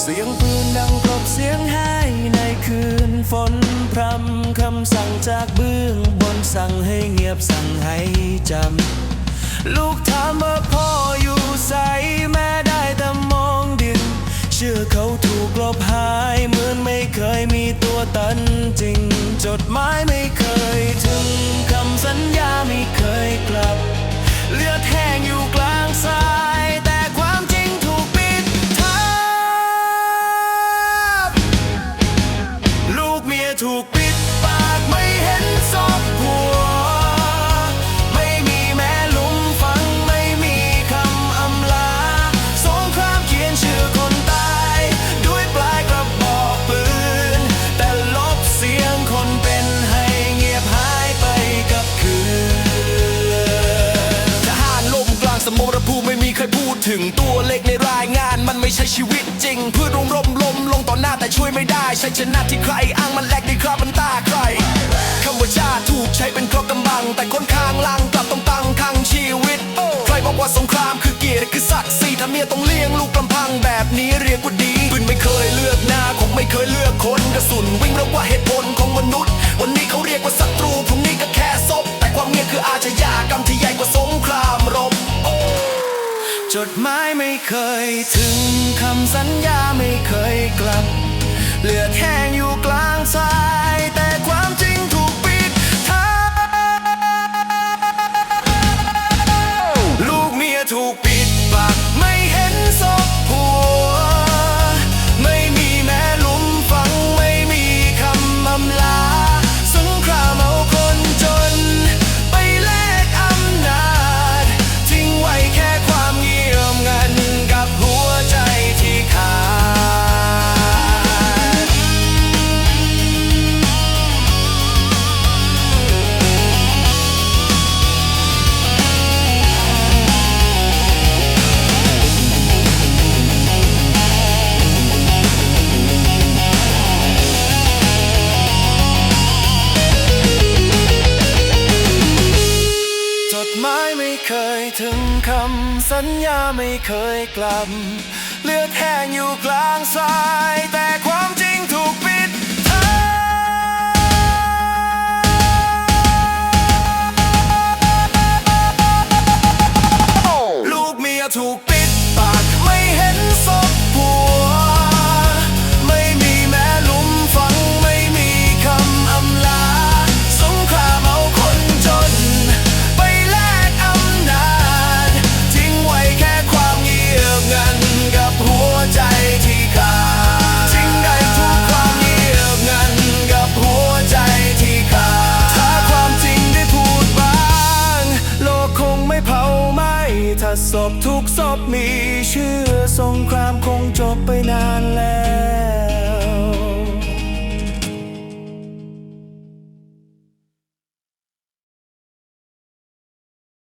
เสียงปืนดังกลบเสียงไห้ในคืนฝนพรำคำสั่งจากเบื้องบนสั่งให้เงียบสั่งให้จำ ลูกถามว่าพ่อ สมรภูมิไม่มีเคยพูดถึงตัวเลขในรายงาน มันไม่ใช่ชีวิตจริงเพื่อร่มร่มลมลงต่อหน้าแต่ช่วยไม่ได้ใช้ชนะที่ใครอ้างมันแลกในคราบมันตาใครคำว่าชาติถูกใช้เป็นครอบกำบัง แต่คนข้างล่าง จดหมายไม่เคยถึงคำสัญญาไม่เคยกลับึงคำสัญญาไม่เคยกลับ เลือดแห้งอยู่กลางสาย แต่ความจริงถูกปิดลูกเมียถูกปิดปากไม่เห็นโซ ศพทุกศพมีชื่อสงครามคงจบไปนานแล้ว